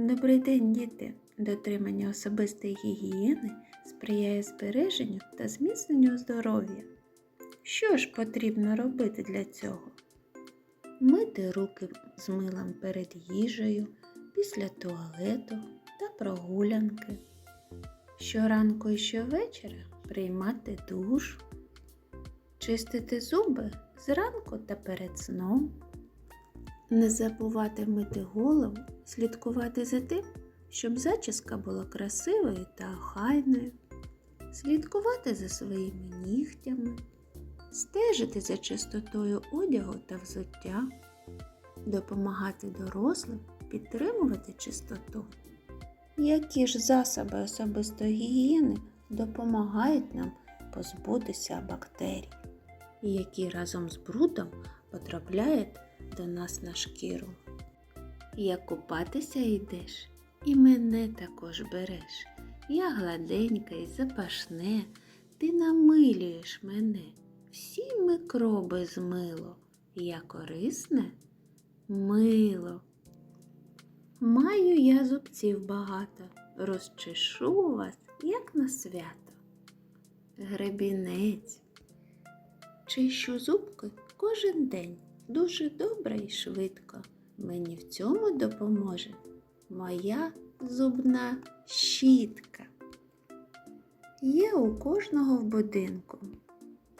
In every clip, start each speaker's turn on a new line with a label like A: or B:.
A: Добрий діти! Дотримання особистої гігієни сприяє збереженню та зміцненню здоров'я. Що ж потрібно робити для цього? Мити руки з милом перед їжею, після туалету та прогулянки. Щоранку і щовечора приймати душ, чистити зуби зранку та перед сном. Не забувати мити голову, слідкувати за тим, щоб зачіска була красивою та охайною, слідкувати за своїми нігтями, стежити за чистотою одягу та взуття, допомагати дорослим підтримувати чистоту. Які ж засоби особистої гігієни допомагають нам позбутися бактерій, які разом з брудом потрапляють до нас на шкіру. Як купатися йдеш, і мене також береш. Я гладенька і запашне, ти намилюєш мене, всі микроби змило, я корисне мило. Маю я зубців багато, розчешу вас, як на свято. Гребінець. Чищу зубки кожен день дуже добре і швидко. Мені в цьому допоможе моя зубна щітка. Є у кожного в будинку.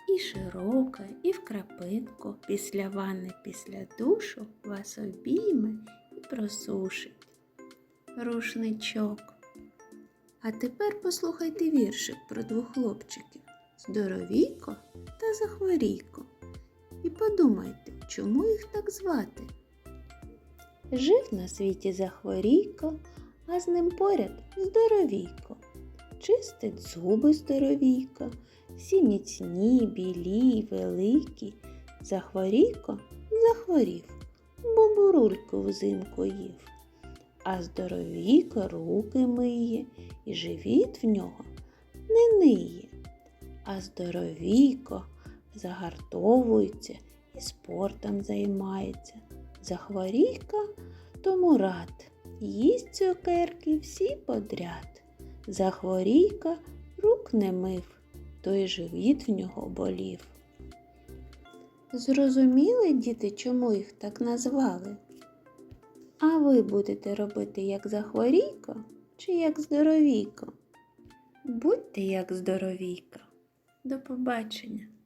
A: І широка, і в крапинку. Після ванни, після душу вас обійме і просушить. Рушничок. А тепер послухайте віршик про двох хлопчиків Здоровійко та Захворійко. І подумайте, чому їх так звати? Жив на світі Захворійко, а з ним поряд здоровійко. Чистить зуби здоровійко, всі міцні, білі, великі. Захворійко захворів, бо бурульку взимку їв. А здоровійко руки миє, і живіт в нього не ниє. А здоровійко загартовується і спортом займається. Захворійка тому рад, їсть цукерки всі подряд. Захворійка рук не мив, той живіт в нього болів. Зрозуміли, діти, чому їх так назвали? А ви будете робити як захворійко чи як здоровійко? Будьте як здоровійко. До побачення!